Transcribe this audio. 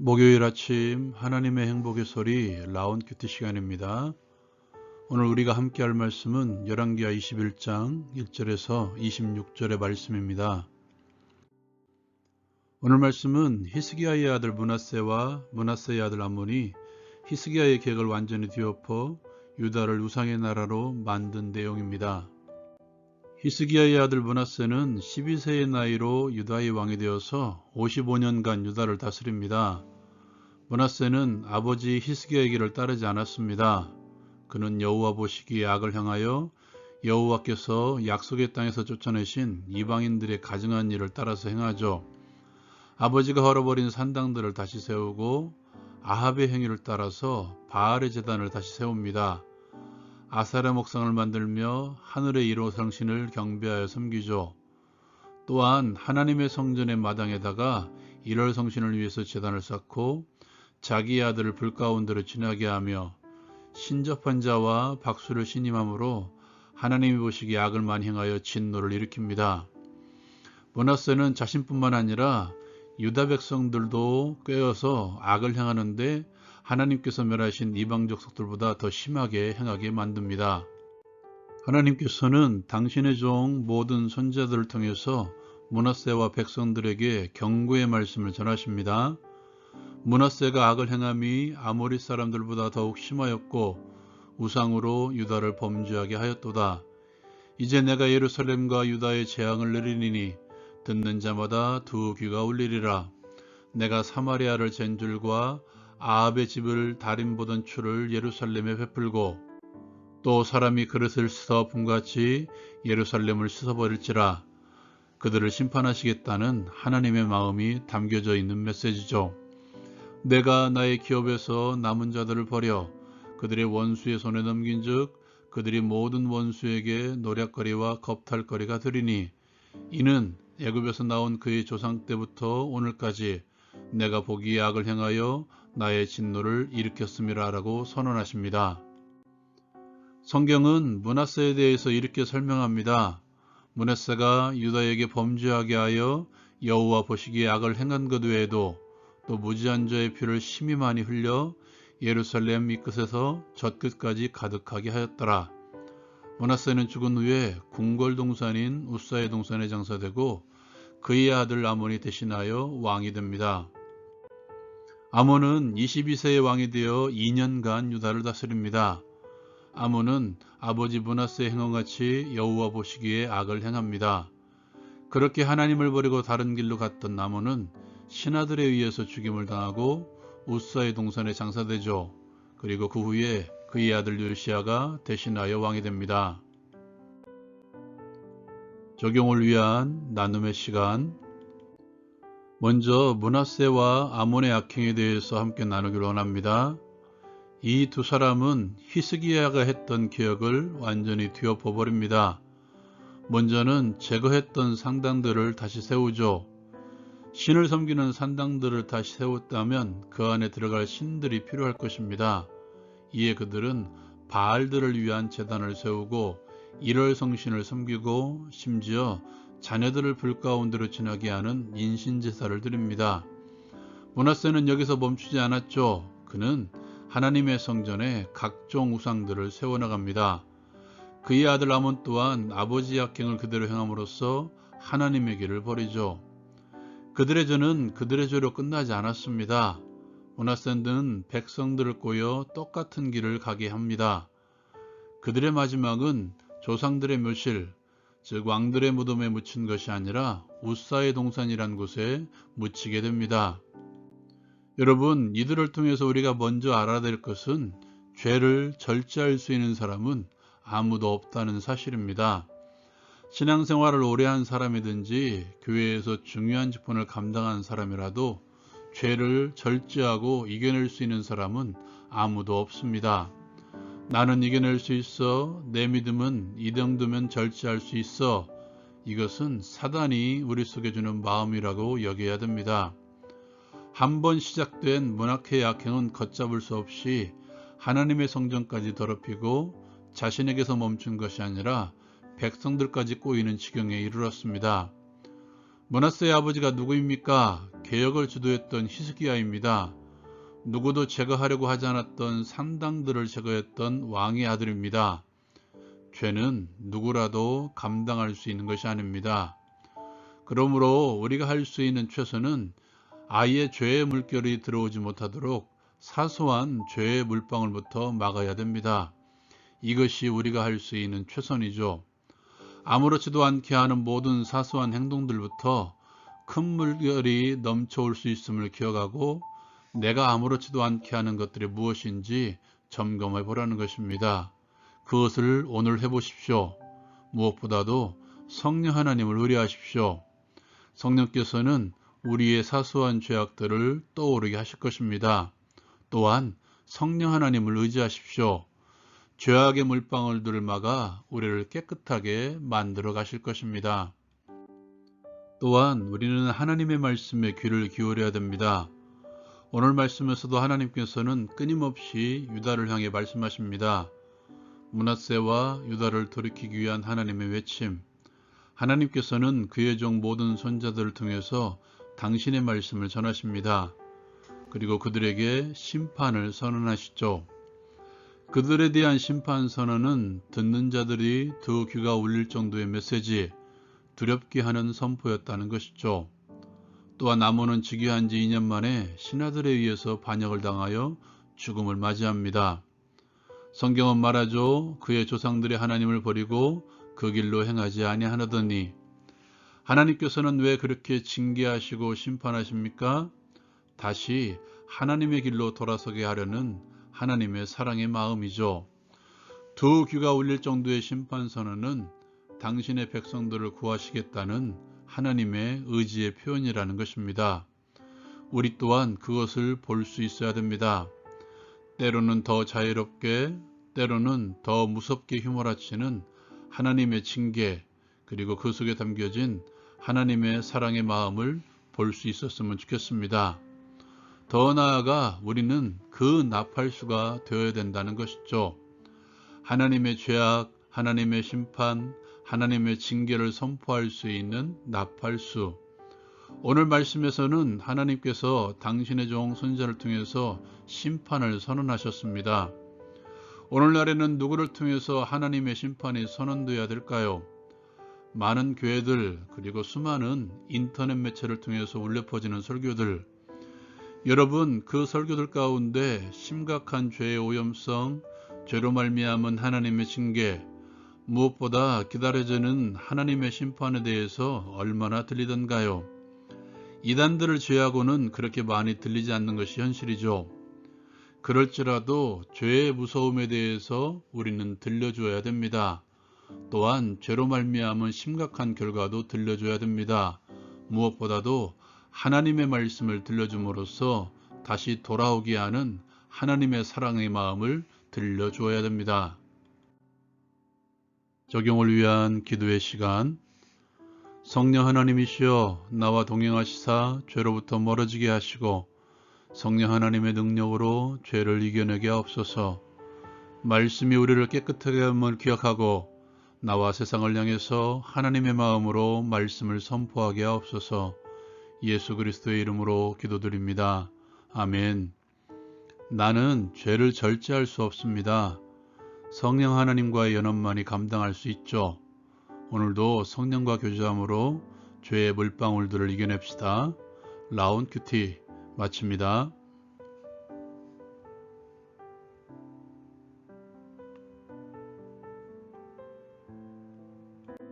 목요일 아침 하나님의 행복의 소리 라온 큐티 시간입니다. 오늘 우리가 함께 할 말씀은 열왕기하 21장 1절에서 26절의 말씀입니다. 오늘 말씀은 히스기야의 아들 문하세와 문하세의 아들 아몬이 히스기야의 계획을 완전히 뒤엎어 유다를 우상의 나라로 만든 내용입니다. 히스기야의 아들 문하세는 12세의 나이로 유다의 왕이 되어서 55년간 유다를 다스립니다. 문하세는 아버지 히스기야의 길을 따르지 않았습니다. 그는 여호와 보시기에 악을 향하여 여호와께서 약속의 땅에서 쫓아내신 이방인들의 가증한 일을 따라서 행하죠. 아버지가 헐어버린 산당들을 다시 세우고 아합의 행위를 따라서 바알의 재단을 다시 세웁니다. 아사라 목상을 만들며 하늘의 성신을 경배하여 섬기죠. 또한 하나님의 성전의 마당에다가 일월 성신을 위해서 재단을 쌓고 자기 아들을 불 가운데로 지나게 하며 신접한 자와 박수를 신임함으로 하나님이 보시기에 악을 많이 행하여 진노를 일으킵니다. 모나스는 자신뿐만 아니라 유다 백성들도 꿰어서 악을 행하는데 하나님께서 멸하신 이방 족속들보다 더 심하게 행하게 만듭니다. 하나님께서는 당신의 종 모든 선자들을 통해서 문하세와 백성들에게 경고의 말씀을 전하십니다. 문하세가 악을 행함이 아모리 사람들보다 더욱 심하였고 우상으로 유다를 범죄하게 하였도다. 이제 내가 예루살렘과 유다의 재앙을 내리니 듣는 자마다 두 귀가 울리리라. 내가 사마리아를 잰 줄과 아합의 집을 달인 보던 추를 예루살렘에 베풀고 또 사람이 그릇을 씻어 봄같이 예루살렘을 씻어버릴지라 그들을 심판하시겠다는 하나님의 마음이 담겨져 있는 메시지죠. 내가 나의 기업에서 남은 자들을 버려 그들의 원수의 손에 넘긴 즉 그들이 모든 원수에게 노략거리와 겁탈거리가 되리니 이는 애굽에서 나온 그의 조상 때부터 오늘까지 내가 보기에 악을 행하여 나의 진노를 일으켰음이라라고 선언하십니다. 성경은 문하세에 대해서 이렇게 설명합니다. 문하세가 유다에게 범죄하게 하여 여호와 보시기에 악을 행한 것 외에도 또 무지한 자의 피를 심히 많이 흘려 예루살렘 이 끝에서 저 끝까지 가득하게 하였더라. 문하세는 죽은 후에 궁궐 동산인 우사의 동산에 장사되고 그의 아들 아몬이 대신하여 왕이 됩니다. 아몬은 22세의 왕이 되어 2년간 유다를 다스립니다. 아몬은 아버지 문하세의 행함같이 여호와 보시기에 악을 행합니다. 그렇게 하나님을 버리고 다른 길로 갔던 아몬은 신하들에 의해서 죽임을 당하고 우사의 동산에 장사되죠. 그리고 그 후에 그의 아들 요시아가 대신하여 왕이 됩니다. 적용을 위한 나눔의 시간 먼저 문하세와 아몬의 악행에 대해서 함께 나누기로 원합니다. 이 두 사람은 히스기야가 했던 기억을 완전히 뒤엎어 버립니다. 먼저는 제거했던 상당들을 다시 세우죠. 신을 섬기는 산당들을 다시 세웠다면 그 안에 들어갈 신들이 필요할 것입니다. 이에 그들은 바알들을 위한 재단을 세우고 일월 성신을 섬기고 심지어 자녀들을 불 가운데로 지나게 하는 인신 제사를 드립니다. 문하세는 여기서 멈추지 않았죠. 그는 하나님의 성전에 각종 우상들을 세워나갑니다. 그의 아들 아몬 또한 아버지의 악행을 그대로 행함으로써 하나님의 길을 버리죠. 그들의 죄는 그들의 죄로 끝나지 않았습니다. 문하세는 백성들을 꼬여 똑같은 길을 가게 합니다. 그들의 마지막은 조상들의 묘실, 즉 왕들의 무덤에 묻힌 것이 아니라 우사의 동산이란 곳에 묻히게 됩니다. 여러분, 이들을 통해서 우리가 먼저 알아야 될 것은 죄를 절제할 수 있는 사람은 아무도 없다는 사실입니다. 신앙생활을 오래 한 사람이든지 교회에서 중요한 직분을 감당한 사람이라도 죄를 절제하고 이겨낼 수 있는 사람은 아무도 없습니다. 나는 이겨낼 수 있어. 내 믿음은 이 정도면 절제할 수 있어. 이것은 사단이 우리 속에 주는 마음이라고 여겨야 됩니다. 한번 시작된 문학의 악행은 걷잡을 수 없이 하나님의 성전까지 더럽히고 자신에게서 멈춘 것이 아니라 백성들까지 꼬이는 지경에 이르렀습니다. 문하세의 아버지가 누구입니까? 개혁을 주도했던 히스기야입니다. 누구도 제거하려고 하지 않았던 산당들을 제거했던 왕의 아들입니다. 죄는 누구라도 감당할 수 있는 것이 아닙니다. 그러므로 우리가 할 수 있는 최선은 아예 죄의 물결이 들어오지 못하도록 사소한 죄의 물방울부터 막아야 됩니다. 이것이 우리가 할 수 있는 최선이죠. 아무렇지도 않게 하는 모든 사소한 행동들부터 큰 물결이 넘쳐올 수 있음을 기억하고 내가 아무렇지도 않게 하는 것들이 무엇인지 점검해 보라는 것입니다. 그것을 오늘 해보십시오. 무엇보다도 성령 하나님을 의뢰하십시오. 성령께서는 우리의 사소한 죄악들을 떠오르게 하실 것입니다. 또한 성령 하나님을 의지하십시오. 죄악의 물방울들을 막아 우리를 깨끗하게 만들어 가실 것입니다. 또한 우리는 하나님의 말씀에 귀를 기울여야 됩니다. 오늘 말씀에서도 하나님께서는 끊임없이 유다를 향해 말씀하십니다. 문하세와 유다를 돌이키기 위한 하나님의 외침. 하나님께서는 그의 종 모든 손자들을 통해서 당신의 말씀을 전하십니다. 그리고 그들에게 심판을 선언하시죠. 그들에 대한 심판 선언은 듣는 자들이 두 귀가 울릴 정도의 메시지, 두렵게 하는 선포였다는 것이죠. 또한 아몬은 즉위한 지 2년 만에 신하들에 의해서 반역을 당하여 죽음을 맞이합니다. 성경은 말하죠. 그의 조상들이 하나님을 버리고 그 길로 행하지 아니하더니 하나님께서는 왜 그렇게 징계하시고 심판하십니까? 다시 하나님의 길로 돌아서게 하려는 하나님의 사랑의 마음이죠. 두 귀가 울릴 정도의 심판 선언은 당신의 백성들을 구하시겠다는 하나님의 의지의 표현이라는 것입니다. 우리 또한 그것을 볼 수 있어야 됩니다. 때로는 더 자유롭게, 때로는 더 무섭게 휘몰아치는 하나님의 징계, 그리고 그 속에 담겨진 하나님의 사랑의 마음을 볼 수 있었으면 좋겠습니다. 더 나아가 우리는 그 나팔수가 되어야 된다는 것이죠. 하나님의 죄악, 하나님의 심판, 하나님의 징계를 선포할 수 있는 나팔수. 오늘 말씀에서는 하나님께서 당신의 종 선자를 통해서 심판을 선언하셨습니다. 오늘날에는 누구를 통해서 하나님의 심판이 선언되어야 될까요? 많은 교회들 그리고 수많은 인터넷 매체를 통해서 울려 퍼지는 설교들 여러분 그 설교들 가운데 심각한 죄의 오염성 죄로 말미암은 하나님의 징계 무엇보다 기다려지는 하나님의 심판에 대해서 얼마나 들리던가요? 이단들을 제하고는 그렇게 많이 들리지 않는 것이 현실이죠. 그럴지라도 죄의 무서움에 대해서 우리는 들려줘야 됩니다. 또한 죄로 말미암은 심각한 결과도 들려줘야 됩니다. 무엇보다도 하나님의 말씀을 들려줌으로써 다시 돌아오게 하는 하나님의 사랑의 마음을 들려줘야 됩니다. 적용을 위한 기도의 시간. 성령 하나님이시여 나와 동행하시사 죄로부터 멀어지게 하시고 성령 하나님의 능력으로 죄를 이겨내게 하옵소서. 말씀이 우리를 깨끗하게 함을 기억하고 나와 세상을 향해서 하나님의 마음으로 말씀을 선포하게 하옵소서 예수 그리스도의 이름으로 기도드립니다. 아멘 나는 죄를 절제할 수 없습니다. 성령 하나님과의 연합만이 감당할 수 있죠. 오늘도 성령과 교제함으로 죄의 물방울들을 이겨냅시다. 라운 큐티 마칩니다.